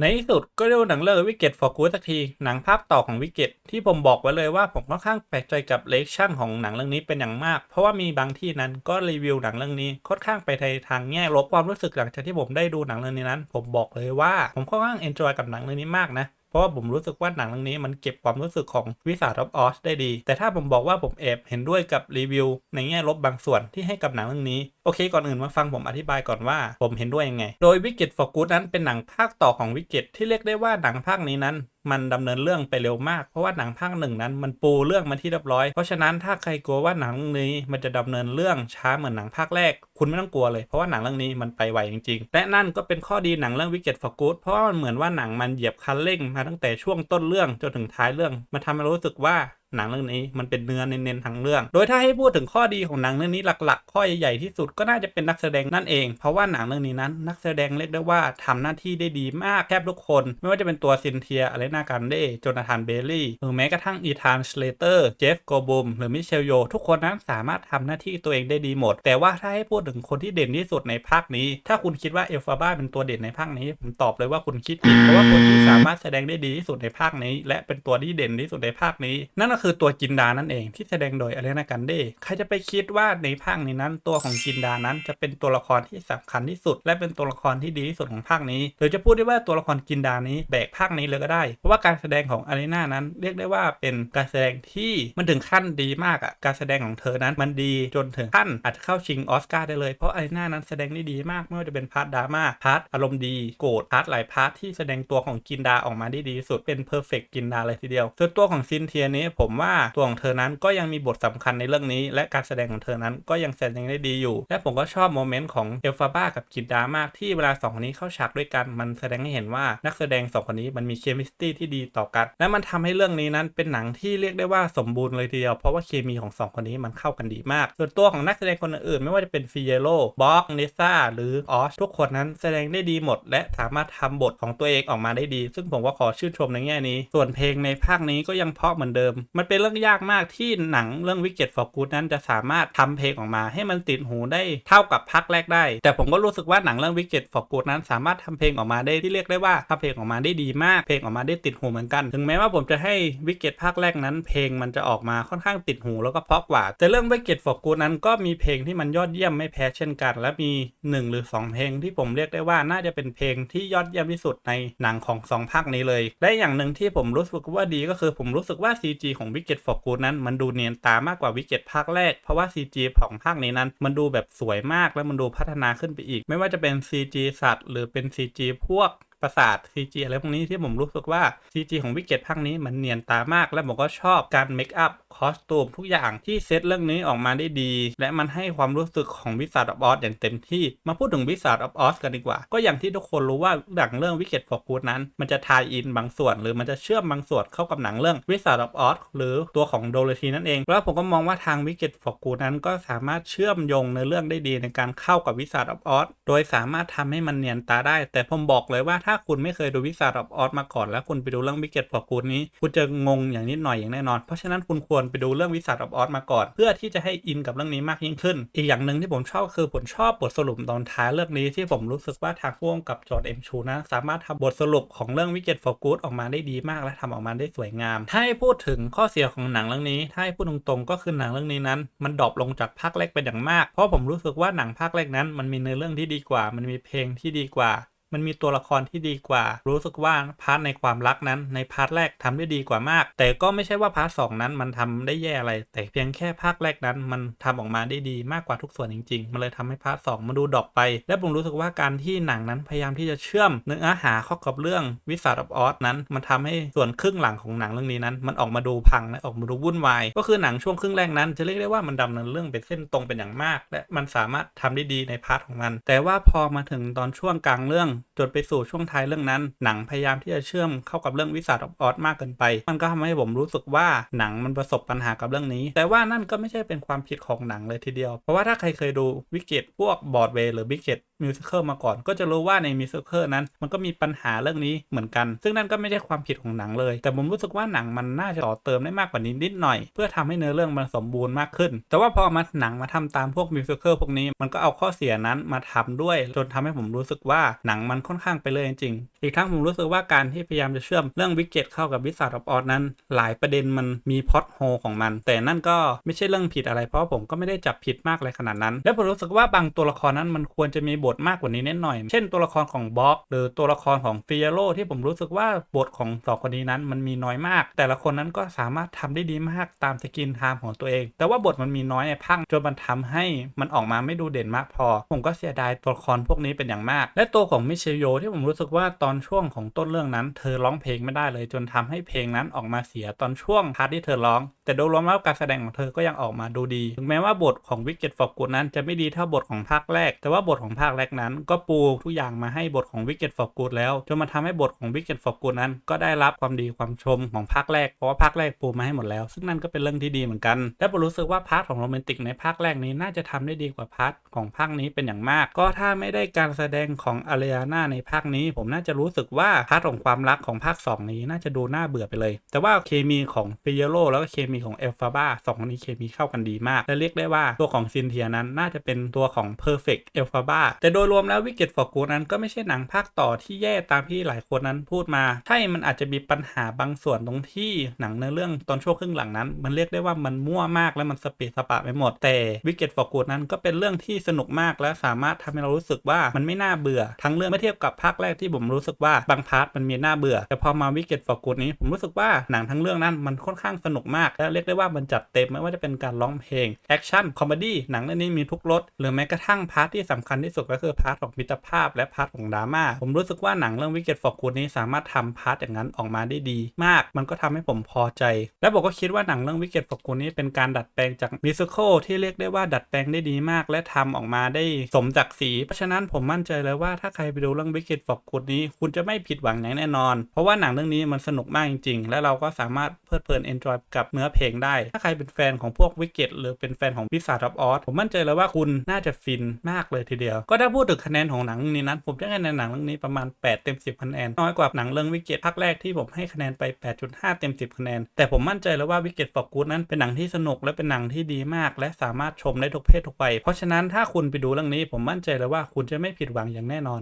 ในที่สุดก็ได้ดูหนังเรื่องวิกเก็ตฟอร์กูสักที หนังภาคต่อของวิกเก็ตที่ผมบอกไว้เลยว่าผมค่อนข้างแปลกใจกับเลคชั่นของหนังเรื่องนี้เป็นอย่างมาก เพราะว่ามีบางที่นั้นก็รีวิวหนังเรื่องนี้ค่อนข้างไปในทางแง่ลบความรู้สึกหลังจากที่ผมได้ดูหนังเรื่องนี้นั้น ผมบอกเลยว่าผมค่อนข้างเอนจอยกับหนังเรื่องนี้มากนะเพราะว่าผมรู้สึกว่าหนังเรื่องนี้มันเก็บความรู้สึกของวิสา of Oz ได้ดี แต่ถ้าผมบอกว่าผมแอบเห็นด้วยกับรีวิวในแง่ลบบางส่วนที่ให้กับหนังเรื่องนี้โอเคก่อนอื่นมาฟังผมอธิบายก่อนว่าผมเห็นด้วยยังไง โดย Wicked for Good นั้นเป็นหนังภาคต่อของ Wicked ที่เรียกได้ว่าหนังภาคนี้นั้นมันดำเนินเรื่องไปเร็วมาก เพราะว่าหนังภาคหนึ่งนั้นมันปูเรื่องมาที่เรียบร้อย เพราะฉะนั้นถ้าใครกลัวว่าหนังนี้มันจะดำเนินเรื่องช้าเหมือนหนังภาคแรก คุณไม่ต้องกลัวเลย เพราะว่าหนังเรื่องนี้มันไปไวจริงๆ และนั่นก็เป็นข้อดีหนังเรื่อง Wicked for Good เพราะว่ามันเหมือนว่าหนังมันเหยียบคันเร่งมาตั้งแต่ช่วงต้นเรื่องจนถึงท้ายเรื่อง มันทำให้รู้สึกว่า หนังเรื่องนี้มันเป็นเนื้อเน้นๆทั้งเรื่อง โดยถ้าให้พูดถึงข้อดีของหนังเรื่องนี้หลักๆ ข้อใหญ่ๆที่สุดก็น่าจะเป็นนักแสดงนั่นเอง เพราะว่าหนังเรื่องนี้นั้น นักแสดงเรียกได้ว่าทำหน้าที่ได้ดีมากแทบทุกคน ไม่ว่าจะเป็นตัวซินเทียอเลนาการเดโจนาธานเบลลี่หรือแม้กระทั่งอีธานสเลเตอร์เจฟโกบุมหรือมิเชลโย ทุกคนนั้นสามารถทำหน้าที่ตัวเองได้ดีหมด แต่ว่าถ้าให้พูดถึงคนที่เด่นที่สุดในภาคนี้ ถ้าคุณคิดว่าเอลฟาบ้าเป็นตัวเด่นในภาคนี้ผมตอบเลยว่าคุณคิดผิดเพราะว่าคนที่สามารถแสดงได้ดีที่สุดในภาคนี้ และเป็นตัวที่เด่นที่สุดในภาคนี้นั่นก็คือตัวจินดานั่นเองที่แสดงโดยอเลนากันเดใครจะไปคิดว่าในภาคนี้นั้น ตัวของจินดานั้นจะเป็นตัวละครที่สำคัญที่สุด และเป็นตัวละครที่ดีที่สุดของภาคนี้หรือจะพูดได้ว่าตัวละครจินดานี้แบกภาคนี้เลยก็ได้ เพราะว่าการแสดงของอารีนานั้น เรียกได้ว่าเป็นการแสดงที่มันถึงขั้นดีมากอะ่ะการแสดงของเธอนั้นมันดีจนถึงขั้นอาจจะเข้าชิงออสการ์ได้เลยเพราะอารีนานั้นแสดงได้ดีมากไม่ว่าจะเป็นพาร์ทดราม่าพาร์ทอารมณ์ดีโกรธพาร์ทหลายพาร์ทที่แสดงตัวของจินดาออกมาได้ดีที่สุดเป็นเพอร์เฟกต์จินดาเลยทีเดียวส่วนตัวของซินเทียนี้ผมว่าตัวของเธอนั้นก็ยังมีบทสำคัญในเรื่องนี้ และการแสดงของเธอนั้นก็ยังแสดงได้ดีอยู่ และผมก็ชอบโมเมนต์ของเอลฟาบ้ากับจินดามากที่เวลาสองคนนี้เข้าฉากด้วยกันมันแสดงให้เห็นว่านักแสดงสองคนนี้มันมีเคมิสตรีที่ดีต่อกัน และมันทำให้เรื่องนี้นั้นเป็นหนังที่เรียกได้ว่าสมบูรณ์เลยทีเดียว เพราะว่าเคมีของสองคนนี้มันเข้ากันดีมาก ส่วนตัวของนักแสดงคนอื่นๆไม่ว่าจะเป็นฟิเยโรบ็อกเนซ่าหรือออสทุกคนนั้นแสดงได้ดีหมด และสามารถทำบทของตัวเองออกมาได้ดี ซึ่งผมก็ขอชื่นชมในแง่นี้ ส่วนเพลงในภาคนี้ก็ยังเพาะเหมือนเดิมมัันเป็นเรื่องยากมากที่หนังเรื่องวิกเก็ตฟอร์กูนั้นจะสามารถทำเพลงออกมาให้มันติดหูได้เท่ากับภาคแรกได้ แต่ผมก็รู้สึกว่าหนังเรื่องวิกเก็ตฟอร์กูนั้น สามารถทำเพลงออกมาได้ที่เรียกได้ว่าทำเพลงออกมาได้ดีมาก เพลงออกมาได้ติดหูเหมือนกัน ถึงแม้ว่าผมจะให้วิกเก็ตภาคแรกนั้น เพลงมันจะออกมาค่อนข้างติดหูแล้วก็เพราะกว่า แต่เรื่องวิกเก็ตฟอร์กูนั้นก็มีเพลงที่มันยอดเยี่ยมไม่แพ้เช่นกัน และมี 1 หรือ 2 เพลงที่ผมเรียกได้ว่าน่าจะเป็นเพลงที่ยอดเยี่ยมที่สุดในหนังของสองภาคนี้เลย และอย่างหนึ่งที่ผมรู้สึกว่าดีก็คือผมรู้สึกว่า CG ของวิกเก็ตฟอร์กูนั้นมันดูเนียนตามากกว่าวิกเก็ตภาคแรก เพราะว่า CG ของภาคนี้นั้น มันดูแบบสวยมากและมันดูพัฒนาขึ้นไปอีก ไม่ว่าจะเป็น CG สัตว์ หรือเป็น CG พวก ประสาท CG อะไรพวกนี้ที่ผมรู้สึกว่า CG ของวิกเก็ตภาคนี้มันเนียนตามาก และผมก็ชอบการเมคอัพคอสตูมทุกอย่างที่เซตเรื่องนี้ออกมาได้ดี และมันให้ความรู้สึกของวิสาดออฟอย่างเต็มที่มาพูดถึงวิสาดออฟกันดีกว่า ก็อย่างที่ทุกคนรู้ว่าหนังเรื่องวิกเก็ตฟอร์กูดนั้น มันจะทายอินบางส่วน หรือมันจะเชื่อมบางส่วนเข้ากับหนังเรื่องวิสาดออฟหรือตัวของโดโรธีนั่นเองแล้วผมก็มองว่าทางวิกเก็ตฟอร์กูดนั้นก็สามารถเชื่อมโยงในเรื่องได้ดีในการเข้ากับวิสาดออฟโดยสามารถทำให้มันเนียนตาได้ แต่ผมบอกเลยว่าถ้าาคุณไม่เคยดูวิสาดออฟมาก่อน แล้วคุณไปดูเรื่องวิกเก็ตฟอร์กูดนี้คุณจะงงอย่างนิดหน่อยอย่างแน่นอน เพราะฉะนั้นคุณควรไปดูเรื่องวิสาดออฟมาก่อน เพื่อที่จะให้อินกับเรื่องนี้มากยิ่งขึ้น อีกอย่างหนึ่งที่ผมชอบคือผมชอบบทสรุปตอนท้ายเรื่องนี้ที่ผมรู้สึกว่าทางพ่วงกับจอร์ดเอ็มชูนะสามารถทำบทสรุปของเรื่องวิกเก็ตฟอร์กูดออกมาได้ดีมากและทำออกมาได้สวยงาม ถ้าให้พูดถึงข้อเสียของหนังเรื่องนี้ ถ้าให้พูดตรงๆ ก็คือหนังเรื่องนี้นั้น มันดรอปลงจากภาคแรกเป็นอย่างมาก เพราะผมรู้สึกว่าหนังภาคแรกนั้นมันมีเนื้อเรื่องที่ดีกว่า มันมีเพลงที่ดีกว่า มันมีตัวละครที่ดีกว่า รู้สึกว่าพาร์ทในความรักนั้นในพาร์ทแรกทำได้ดีกว่ามาก แต่ก็ไม่ใช่ว่าพาร์ทสองนั้นมันทำได้แย่อะไร แต่เพียงแค่ภาคแรกนั้น มันทำออกมาได้ดีมากกว่าทุกส่วนจริง ๆ มันเลยทำให้พาร์ทสองมันดูดรอปไป และผมรู้สึกว่าการที่หนังนั้นพยายามที่จะเชื่อมเนื้อหาเข้ากับเรื่องวิสาดออสนั้น มันทำให้ส่วนครึ่งหลังของหนังเรื่องนี้นั้น มันออกมาดูพังและออกมาดูวุ่นวาย ก็คือหนังช่วงครึ่งแรกนั้น จะเรียกได้ว่ามันดำเนินเรื่องเป็นเส้นตรงเป็นอย่างมาก และมันสามารถทำได้ดีในพาร์ทของมัน แต่ว่าพอมาถึงตอนช่วงกลางเรื่องจนไปสู่ช่วงท้ายเรื่องนั้น หนังพยายามที่จะเชื่อมเข้ากับเรื่องวิสาดออสมากเกินไป มันก็ทำให้ผมรู้สึกว่าหนังมันประสบปัญหากับเรื่องนี้ แต่ว่านั่นก็ไม่ใช่เป็นความผิดของหนังเลยทีเดียว เพราะว่าถ้าใครเคยดูวิกเก็ตพวกบอร์ดเวย์หรือวิกเก็ตมิวสิควลมาก่อน ก็จะรู้ว่าในมิวสิควลนั้น มันก็มีปัญหาเรื่องนี้เหมือนกัน ซึ่งนั่นก็ไม่ใช่ความผิดของหนังเลย แต่ผมรู้สึกว่าหนังมันน่าจะต่อเติมได้มากกว่านี้นิดหน่อย เพื่อทำให้เนื้อเรื่องมันสมบูรณ์มากขึ้น แต่ว่าพอมาหนังมาทำตามพวกมิวสิควลพวกนี้ มันก็เอาข้อเสียนั้นมาทำด้วย จนทำให้ผมรู้สึกว่าหนังมันค่อนข้างไปเลยจริงๆอีกทั้งผมรู้สึกว่าการที่พยายามจะเชื่อมเรื่องวิกเก็ตเข้ากับวิสาดอออนั้น หลายประเด็นมันมีพอตโฮของมัน แต่นั่นก็ไม่ใช่เรื่องผิดอะไร เพราะผมก็ไม่ได้จับผิดมากอะไรขนาดนั้น และผมรู้สึกว่าบางตัวละครนั้นมันควรจะมีบทมากกว่านี้นิดหน่อย เช่นตัวละครของบ๊อบหรือตัวละครของฟิเอโรที่ผมรู้สึกว่าบทของสองคนนี้นั้นมันมีน้อยมาก แต่ละคนนั้นก็สามารถทำได้ดีมากตามสกินไทม์ของตัวเอง แต่ว่าบทมันมีน้อยในพังจนมันทำให้มันออกมาไม่ดูเด่นมากพอ ผมก็เสียดายตัวละครพวกนี้เป็นอย่างมาก และตัวของมิเชลโยที่ผมรู้สึกว่าตอนช่วงของต้นเรื่องนั้น เธอร้องเพลงไม่ได้เลย จนทำให้เพลงนั้นออกมาเสียตอนช่วงพาร์ทที่เธอร้อง แต่โดยรวมแล้วการแสดงของเธอก็ยังออกมาดูดี ถึงแม้ว่าบทของวิกเก็ตฟอร์กูดนั้นจะไม่ดีเท่าบทของภาคแรก แต่ว่าบทของภาคแรกนั้น ก็ปูทุกอย่างมาให้บทของวิกเก็ตฟอร์กูดแล้วจนมาทำให้บทของวิกเก็ตฟอร์กูดนั้น ก็ได้รับความดีความชมของภาคแรกเพราะว่าภาคแรกปูมาให้หมดแล้ว ซึ่งนั่นก็เป็นเรื่องที่ดีเหมือนกันและผมรู้สึกว่าพาร์ทของโรแมนติกในภาคแรกนี้น่าจะทำได้ดีกว่าพาร์ทของภาคนี้เป็นอย่างมาก ก็ถ้าไม่ได้การแสดงของอารียหน้าในภาคนี้ ผมน่าจะรู้สึกว่าพาร์ทของความรักของภาค 2 นี้น่าจะดูน่าเบื่อไปเลย แต่ว่าเคมีของฟิเยโรแล้วก็เคมีของเอลฟาบ้าสองคนนี้เคมีเข้ากันดีมาก และเรียกได้ว่าตัวของซินเทียนั้นน่าจะเป็นตัวของ Perfect e l p h a b a แต่โดยรวมแล้ววิกเก็ตฟอร์กูนั้นก็ไม่ใช่หนังภาคต่อที่แย่ตามที่หลายคนนั้นพูดมา ใช่ มันอาจจะมีปัญหาบางส่วนตรงที่หนังในเรื่องตอนช่วงครึ่งหลังนั้น มันเรียกได้ว่ามันมั่วมากและมันสเปซสปะไปหมด แต่วิกเก็ตฟอร์กูนั้นก็เป็นเรื่องที่สนุกมากและสามารถทำให้เรารู้สึกว่ามันไม่น่าเบื่อทั้งเรื่องมื่อเทียบกับภาคแรกที่ผมรู้สึกว่าบางพาร์ทมันมีน่าเบื่อ แต่พอมาวิกเก็ตฟอร์กูนี้ผมรู้สึกว่าหนังทั้งเรื่องนั้นมันค่อนข้างสนุกมากและเรียกได้ว่ามันจัดเต็มไม่ว่าจะเป็นการร้องเพลงแอคชั่นคอมเมดี้หนังเรื่องนี้มีทุกรสหรือแม้กระทั่งพาร์ทที่สำคัญที่สุดก็คือพาร์ทของมิตรภาพ และพาร์ทของดราม่าผมรู้สึกว่าหนังเรื่องวิกเก็ตฟอร์กูนี้สามารถทำพาร์ทอย่างนั้นออกมาได้ดี มากมันก็ทำให้ผมพอใจ และผมก็คิดว่าหนังเรื่องวิกเก็ตฟอร์กูนี้เป็นการดัดแปลงจากมิวสิควลที่เรียกได้ว่าดัดแปลงได้ดีมาก และทำออกมาได้สมศักดิ์ศรีเพราะฉะนั้นผมมั่นใจเลยว่าถ้าใครไปดูเรื่องวิกเก็ตฟอร์กูนี้ คุณจะไม่ผิดหวังอย่างแน่นอน เพราะว่าหนังเรื่องนี้มันสนุกมากจริงๆ และเราก็สามารถเพลิดเพลินเอนจอยกับเนื้อเพลงได้ ถ้าใครเป็นแฟนของพวกวิกเก็ตหรือเป็นแฟนของพิซซ่ารับออสผมมั่นใจเลยว่าคุณน่าจะฟินมากเลยทีเดียว ก็ถ้าพูดถึงคะแนนของหนังนี้นั้น ผมจะให้ในหนังเรื่องนี้ประมาณ 8 เต็ม 10 คะแนน น้อยกว่าหนังเรื่องวิกเก็ตภาคแรกที่ผมให้คะแนนไป 8.5 เต็ม 10 คะแนน แต่ผมมั่นใจเลยว่าวิกเก็ตฟอร์กูดนั้นเป็นหนังที่สนุกและเป็นหนังที่ดีมาก และสามารถชมได้ทุกเพศทุกวัยเพราะฉะนั้นถ้าคุณไปดูเรื่องนี้ผมมั่นใจเลยว่าคุณจะไม่ผิดหวังอย่างแน่นอน